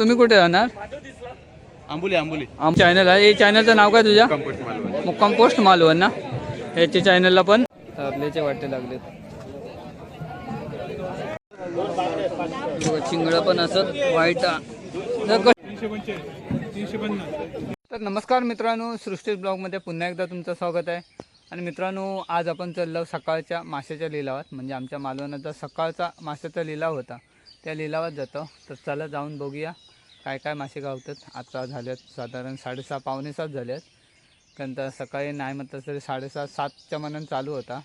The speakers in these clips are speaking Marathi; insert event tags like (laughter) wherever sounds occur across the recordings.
तुम्ही कुठे राहणार? आंबोली आंबोली. आम चॅनल आहे. हे चॅनलचं नाव काय तुझ्या? कंपोस्ट मालवण. मुक्काम पोस्ट मालवण ना? याच्या चॅनलला पण? कारल्याचे वाटे लागलेत. चिंगडं पण असत वाईट तर नमस्कार मित्रांनो सृष्टी ब्लॉगमध्ये पुन्हा एकदा तुमचं स्वागत आहे. आणि मित्रांनो आज आपण चाललो सकाळच्या माशाच्या लिलावात म्हणजे आमच्या मालवणाचा सकाळचा माशाचा लिलाव होता. त्या लिलावात जातो. तर चला जाऊन बघूया. काय काय मासे गावतात? आता झाल्यात साधारण साडेसहा पावणे सात झाल्यात कारण तर सकाळी नाही म्हटलं तरी साडेसात सातच्या मनानं चालू होता.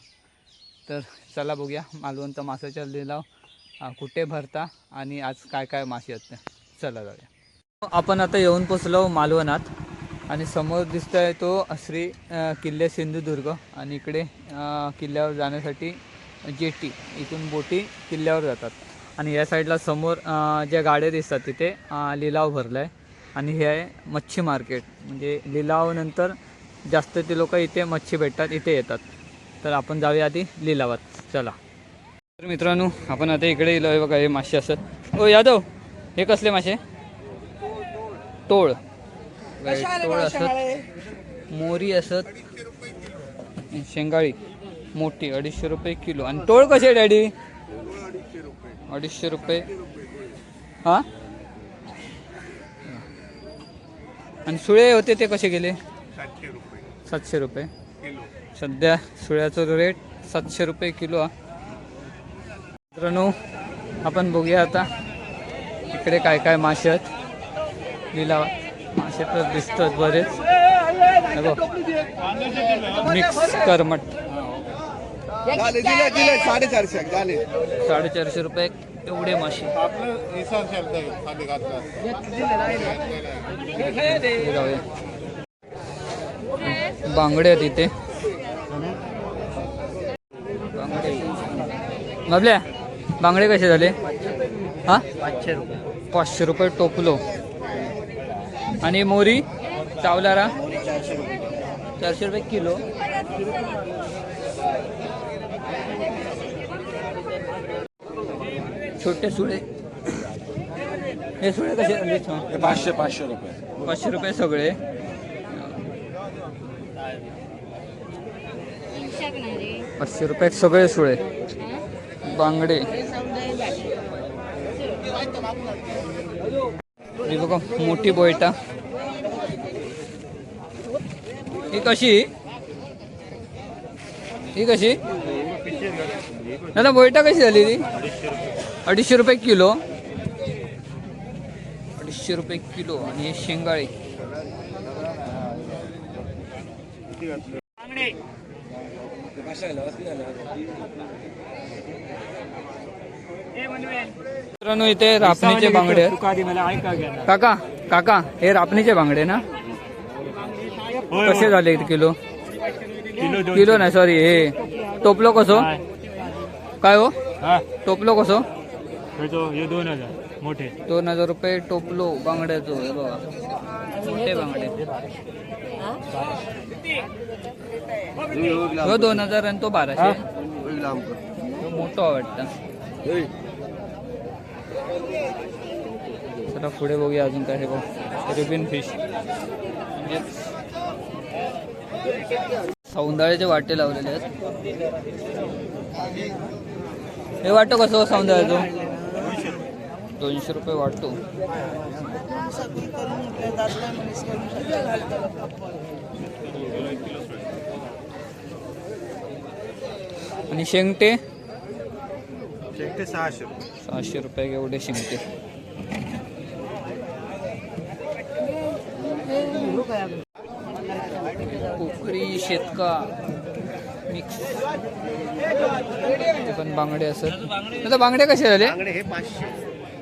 तर चला बघूया मालवणचा मासाच्या लिलाव कुठे भरता आणि आज काय काय मासे आहेत ते. चला जाऊया. आपण आता येऊन पोचलो मालवणात आणि समोर दिसतोय तो श्री किल्ले सिंधुदुर्ग आणि इकडे किल्ल्यावर जाण्यासाठी जेटी इथून बोटी किल्ल्यावर जातात. आणि या साईडला समोर ज्या गाड्या दिसतात तिथे लिलाव भरला आहे आणि हे आहे मच्छी मार्केट. म्हणजे लिलावानंतर जास्त ते लोक इथे मच्छी भेटतात इथे येतात. तर आपण जाऊया आधी लिलावात. चला. तर मित्रांनो आपण आता इकडे येलो आहे बघा हे मासे असत ओ यादव हे कसले मासे? टोळ. टोळ असत मोरी असत. शेंगाळी. मोठी अडीचशे रुपये किलो. आणि टोळ कसे डॅडी? अडीचशे रुपये. हा? आणि सुळे होते ते कसे गेले? सातशे रुपये. सध्या सुळ्याचं रेट सातशे रुपये किलो हा मित्रांनो आपण बघूया आता इकडे काय काय मासे आहेत. लिलावा. मासे तर दिसतात बरेच. मिक्स करमट. झाले दिले दिले साडेचारशे झाले साडेचारशे रुपये एवढे मासे. हे बांगडे आहेत इथे. बांगडे. बाबल्या बांगडे कसे झाले? हा? पाचशे रुपये पाचशे रुपये टोपलो. आणि मोरी? चावलारा? चारशे रुपये. चारशे रुपये किलो. छोटे सुळे. हे सुळे कसे छान. पाचशे पाचशे रुपये. पाचशे रुपये सगळे. पाचशे रुपये सगळे सुळे. बांगडे. बघा मोठी बोयटा. ही कशी? ही कशी? दादा बोयटा कशी झाली ती? अडीचशे रुपये किलो. अडीचशे रुपये किलो आणि हे शेंगाळे. मित्रांनो इथे रापणीचे बांगडे आहेत. काका काका हे रापणीचे बांगडे ना? कसे झाले किलो? किलो नाही सॉरी हे टोपलो कसो? काय? हो? टोपलो कसो? दोन हजार मोठे. दोन हजार रुपये टोपलो बांगड्याचो हे बघा. मोठे बांगडे. हो? दोन हजार आणि तो बाराशे. मोठा वाटतं. चला पुढे बघूया अजून काय हे बघ. रिबिन फिश सौंदाळ्याचे वाटे लावलेले आहेत. हे वाटो कसं सौंदाळ्याचं दोनशे रुपये वाटतो. आणि शेंगटे? शेंगटे सहाशे रुपये. सहाशे रुपये एवढे कोकरी शेतका मिक्स. ते पण बांगडे असत आता बांगडे कसे झाले? बांगडे हे पाचशे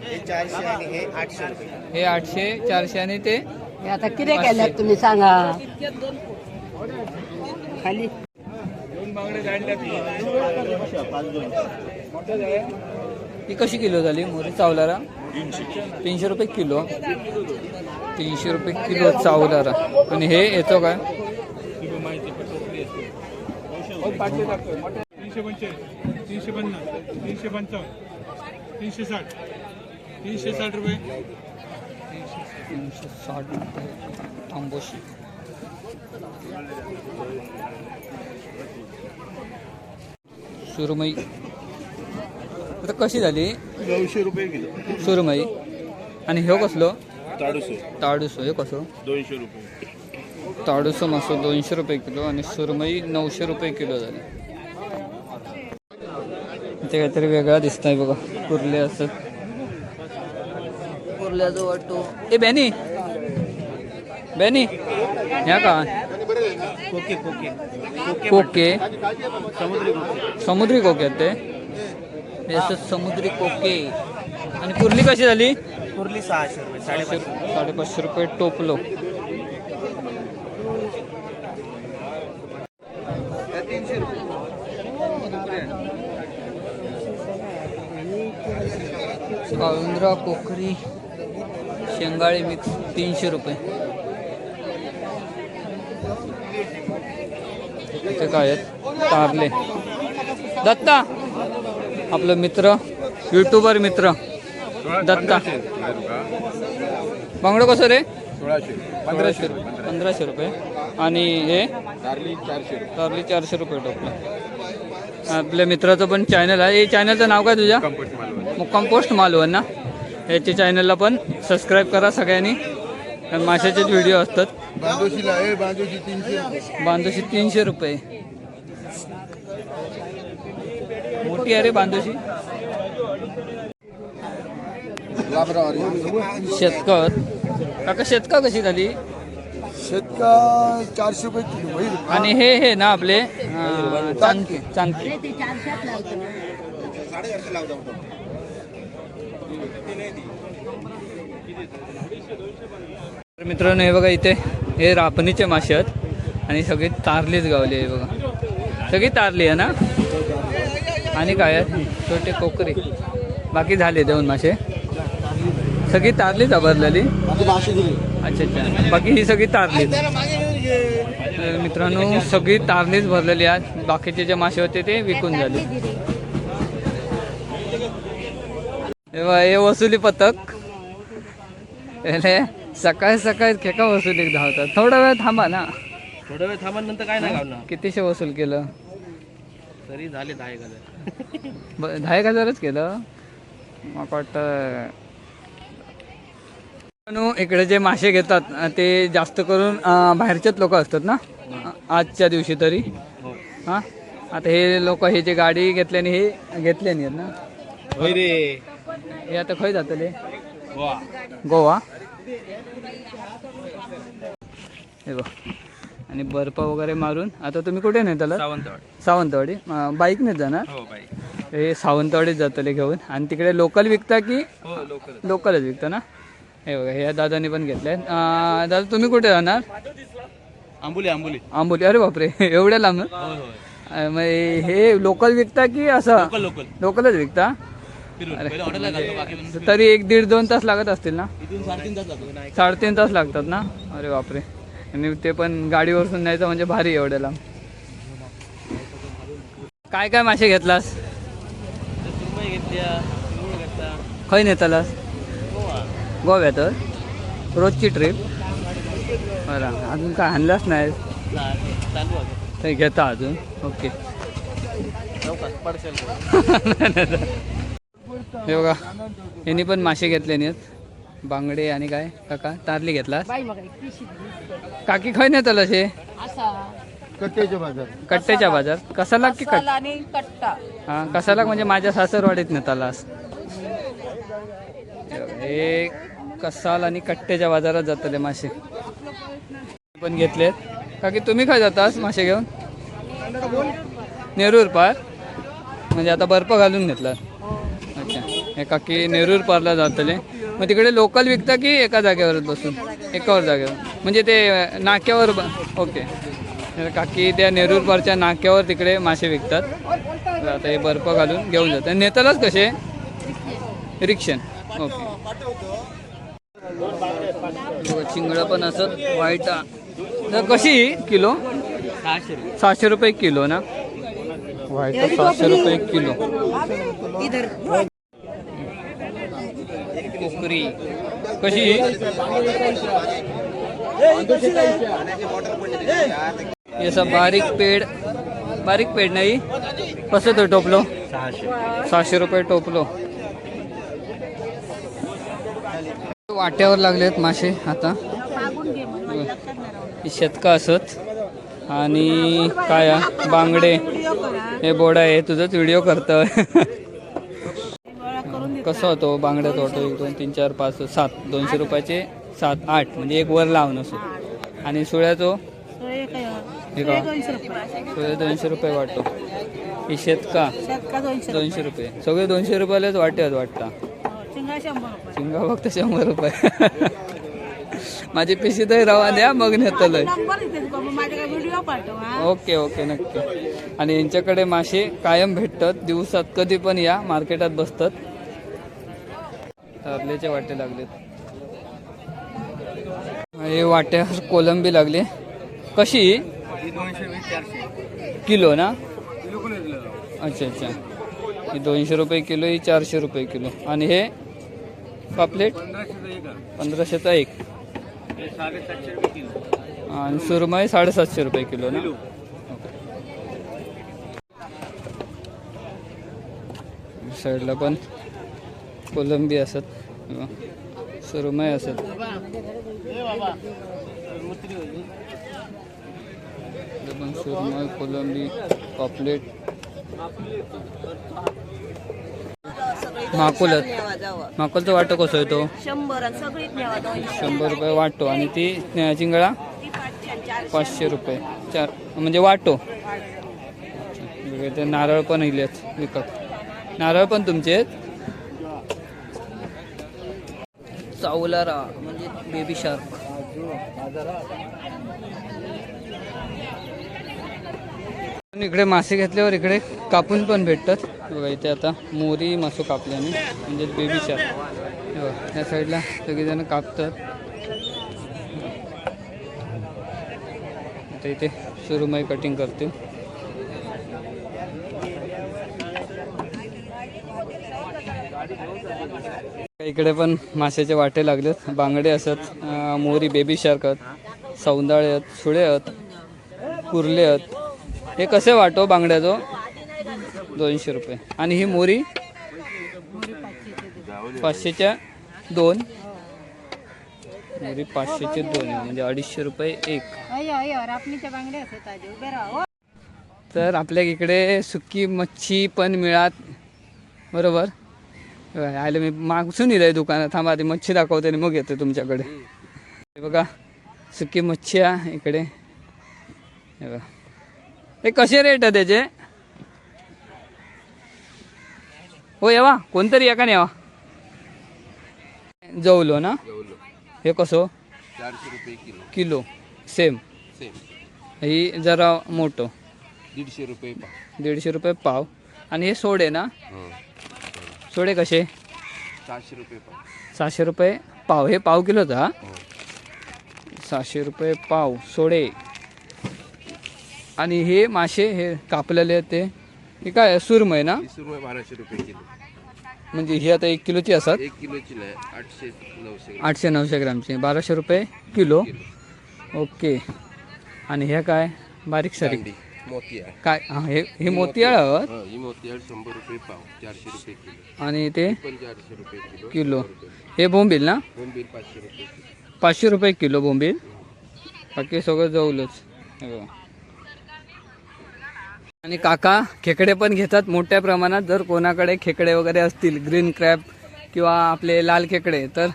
हे चारशे आणि हे आठशे रुपये. हे आठशे चारशे आणि ते हे आता किती केल्यात तुम्ही सांगा? खाली. ही कशी किलो झाली? मोरी चावलारा? तीनशे. रुपये किलो. तीनशे रुपये किलो चावलारा. आणि हे येतो काय तीनशे पंचेचाळीस तीनशे पन्नास तीनशे पंचावन्न तीनशे साठ तीनशे साठ रुपये. तीनशे साठ रुपये. तांबोशी सुरमई. आता कशी झाली? नऊशे रुपये किलो. सुरमई. आणि ह्यो कसलो? ताडूसो. ताडूसो. हे कसो? दोनशे रुपये. ताडूसो मासो दोनशे रुपये किलो आणि सुरमई नऊशे रुपये किलो झाले. ते काहीतरी वेगळा दिसत आहे बघा कुर्ले असं. कुर्ल्याचा वाटतो ए बॅनी. बॅनी ह्या का? कोके कोके. कोके समुद्री कोके. समुद्री कोके आहेत ते. हे असं समुद्री कोके. आणि कुर्ली कशी झाली? कुर्ली सहाशे रुपये साडेपाचशे साडेपाचशे रुपये टोपलो. काळुंद्रा कोकरी शेंगाळे मिक्स तीनशे रुपये. ते काय आहेत? कारले दत्ता आपलं मित्र युट्यूबर मित्र. दत्ता. बांगडो कसं रे? सोळाशे. पंधराशे रुपये. पंधराशे रुपये. आणि हे? कारली चारशे रुपये. टोपलं. आपल्या मित्राचं पण चॅनल आहे. हे चॅनलचं नाव काय तुझ्या? कंपोस्ट मुक्काम पोस्ट मालवण ना? याच्या चॅनलला पण सबस्क्राईब करा सगळ्यांनी. कारण माशाचेच व्हिडिओ असतात. बांधोशी तीनशे. रुपये. मोठी आहे रे बांधोशी शेतकत काका शेतका कशी झाली? शेतका चारशे रुपये किलो होईल. आणि हे हे ना आपले चांदके चांदके ते चारशेच लावतो. तर मित्रांनो हे बघा इथे हे रापणीचे मासे आहेत आणि सगळी तारलीच गावली आहे बघा. सगळी तारली आहे ना? आणि काय छोटे कोकरे. बाकी झाले दोन मासे. सगळी तारलीच भरलेली अच्छा अच्छा. बाकी ही सगळी तारली मित्रांनो सगळी तारलीच भरलेली आहेत. बाकीचे जे मासे होते ते विकून झाले. हे हे वसुली पथक. सकाळी सकाळी खेका वसुलीक धावतात. थोडा वेळ थांबा ना. थोडा वेळ थांबा नंतर काय नाही गावणार कितीशे वसूल केलं? तरी झाले दहा एक हजार. दहा एक हजारच केलं. मग वाटतं इकडे जे मासे घेतात ते जास्त करून बाहेरचेच लोक असतात ना? अं, आजच्या दिवशी तरी. हो. हां? आता हे लोक हे जे गाडी घेतल्याने हे घेतले नाहीत ना? हे आता खय जातले? गोवा. हे बघ. आणि बर्फ वगैरे मारून आता तुम्ही कुठे नेताला सावंतवाडी. सावंतवाडी. बाईकनेच जाणार? हो हे सावंतवाडीत जातले घेऊन. आणि तिकडे लोकल विकता की हो लोकल लोकलच विकता ना? हे बघा हे दादानी पण घेतले दादा तुम्ही कुठे जाणार आंबोली आंबोली. आंबोली. अरे बापरे (laughs) एवढ्या लांब? हे लोकल विकता की असं? लोकल लोकल लोकलच विकता? फिरून. पण तरी एक दीड दोन तास लागत असतील ना? इथून साडेतीन तास साडेतीन लागतात ना? अरे बापरे. आणि ते पण गाडीवरून न्यायचं म्हणजे भारी एवढ्या लांब काय काय मासे घेतलास? खय नेतालास गोवा. गोव्यात रोजची ट्रिप बरं. अजून काय आणलाच नाही? घेता अजून? ओके. (laughs) हे बघा यांनी पण मासे घेतले नाहीत. बांगडे आणि काय? काका तारली दिली. काकी खय नेतालास हे असा. कट्ट्याच्या बाजार. कट्ट्याच्या बाजार. कसाला की कट्टा. हा कसाला म्हणजे माझ्या सासरवाडीत नेतालास हे कसाल आणि कट्ट्याच्या बाजारात जातले मासे. पण घेतलेत. का की तुम्ही काय जातास मासे घेऊन? नेरूर पार. म्हणजे आता बर्फ घालून घेतला हे काकी नेरूर पारला जातले. मग तिकडे लोकल विकता की एका जागेवरच बसून? एकावर जागेवर. म्हणजे ते नाक्यावर ब- ओके. काकी त्या नेरूर पारच्या नाक्यावर तिकडे मासे विकतात. आता हे बर्फ घालून घेऊन जातात. नेतालाच कसे? रिक्षन ओके. चिंगडं पण असत व्हाईट तर कशी किलो? सहाशे रुपये. किलो ना? व्हाईट सहाशे रुपये किलो. इधर कशी? हे असं बारीक पेड बारीक पेड नाही. कसं तो टोपलो? सहाशे रुपये टोपलो. वाट्यावर लागलेत मासे आता. ही शेतका असत. आणि काय बांगडे. हे बोडा आहे. तुझाच व्हिडिओ करतोय. (laughs) कसं होतो बांगड्यात होतो एक दोन तीन चार पाच सात दोनशे रुपयाचे सात आठ म्हणजे एक वर लावून असो. आणि सुळ्याचो? हे का? सुळे दोनशे रुपये वाटतो. ही शेतका दोनशे रुपये? सगळे दोनशे रुपयालाच वाटत वाटता. शिंगा फक्त शंभर रुपये. (laughs) माझी पिशी तर रवा द्या मग नेतलंय पाठव ओके ओके नक्की. आणि यांच्याकडे मासे कायम भेटतात दिवसात कधी पण या मार्केटात बसतात. कारल्याचे वाटे लागलेत. हे वाट्यावर कोलंबी लागली. कशी? किलो ना? अच्छा अच्छा. ही दोनशे रुपये किलो ही चारशे रुपये किलो. आणि हे पापलेट पंधराशेचा एक. आणि सुरमई साडेसातशे रुपये किलो ना? साईडला पण कोलंबी असत किंवा सुरमई असत सुरमई कोलंबी पॉपलेट. माकुलत माकुलचं वाटो कसं आहे तो शंभर. रुपये वाटो. आणि ती चिंगळा? पाचशे रुपये. चार म्हणजे वाटो. ते नारळ पण इलेत विकत. नारळ पण तुमचे आहेत? चावलारा म्हणजे बेबी शार्क इकडे मासे घेतल्यावर इकडे कापून पण भेटतात. बघा इथे आता मोरी मासो कापल्याने म्हणजे बेबी शार्क हो, या साईडला सगळेजण कापतात. आता इथे सुरुमाई कटिंग करते इकडे पण माशाचे वाटे लागलेत. बांगडे असत मोरी बेबी शार्क आहेत सौंदाळे आहेत सुळे आहेत कुर्ले आहेत. हे कसे वाटो बांगड्याचो? दोनशे रुपये. आणि ही मोरी पाचशेच्या दोन. मोरी पाचशेचे दोन म्हणजे अडीचशे रुपये एक. तर आपल्या इकडे सुकी मच्छी पण मिळात. बरोबर? आले मी मागसून येईल दुकानात. थांबा आधी मच्छी दाखवते आणि मग येते तुमच्याकडे. हे बघा सुकी मच्छी आहे इकडे. हे बघा. हे कसे रेट आहे त्याचे हो येवा. कोणतरी एका यावा? जवलो ना? हे कसं? किलो. किलो. सेम. सेम. ही जरा मोठं. दीडशे रुपये पाव. दीडशे रुपये पाव. आणि हे सोडे ना? सोडे कसे? चारशे रुपये पाव. सहाशे रुपये पाव. हे पाव किलोचा हा? सहाशे रुपये पाव सोडे. आणि हे मासे हे कापलेले आहेत ते. हे काय सुरमय ना? वीस रुपये बाराशे रुपये किलो. म्हणजे ही आता एक किलोची असतात? एक किलोची नाही आठशे नऊशे आठशे नऊशे ग्रामची. बाराशे रुपये किलो. ओके. आणि हे काय? बारीक सारीक. मोती काय? हा, हे हे मोतियाळ आहोत हा, ही मोती आहे शंभर रुपये पाव चारशे रुपये किलो. आणि ते? पण चारशे रुपये किलो. किलो. हे बोंबील ना? बोंबील पाचशे रुपये किलो. पाचशे रुपये किलो बोंबील? बाकी सगळं जवळच. हे. बघा. आणि काका खेकडे पण घेतात मोठ्या प्रमाणात. जर कोणाकडे खेकडे वगैरे असतील ग्रीन क्रॅब किंवा आपले लाल खेकडे तर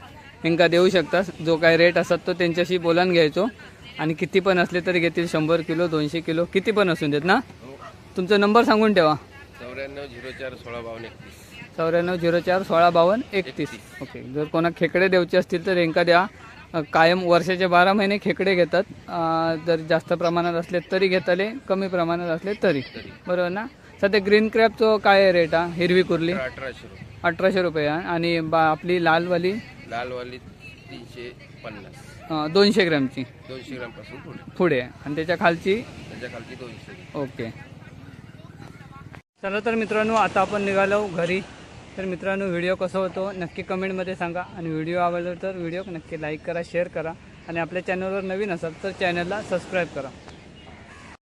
यांका देऊ शकतात जो काय रेट असतात तो त्यांच्याशी बोलान घ्यायचो. आणि किती पण असले तरी घेतील शंभर किलो दोनशे किलो किती पण असून देत ना? तुमचा नंबर सांगून ठेवा. चौऱ्याण्णव झिरो चार सोळा बावन्न एकतीस. चौऱ्याण्णव झिरो चार सोळा बावन्न एकतीस ओके जर कोणा खेकडे द्यायचे असतील तर यांका द्या. कायम वर्षाचे बारा महिने खेकडे घेतात. जर जास्त प्रमाणात असले तरी घेताले कमी प्रमाणात असले तरी. बरोबर ना? सध्या ग्रीन क्रॅपचं काय रेट हा हिरवी कुर्ली? अठराशे अठराशे रुपये. आणि बा आपली लालवाली? लालवाली तीनशे पन्नास. अ, दोनशे ग्रॅमची. दोनशे ग्रामपासून पुढे. पुढे. आणि त्याच्या खालची? त्याच्या खालची दोनशे ओके. चला तर मित्रांनो आता आपण निघालो घरी. तर मित्रांनो व्हिडिओ कसा होतो नक्की कमेंटमध्ये सांगा. आणि व्हिडिओ आवडला तर व्हिडिओ नक्की लाईक करा शेअर करा. आणि आपल्या चॅनलवर नवीन असाल तर चॅनलला सबस्क्राईब करा.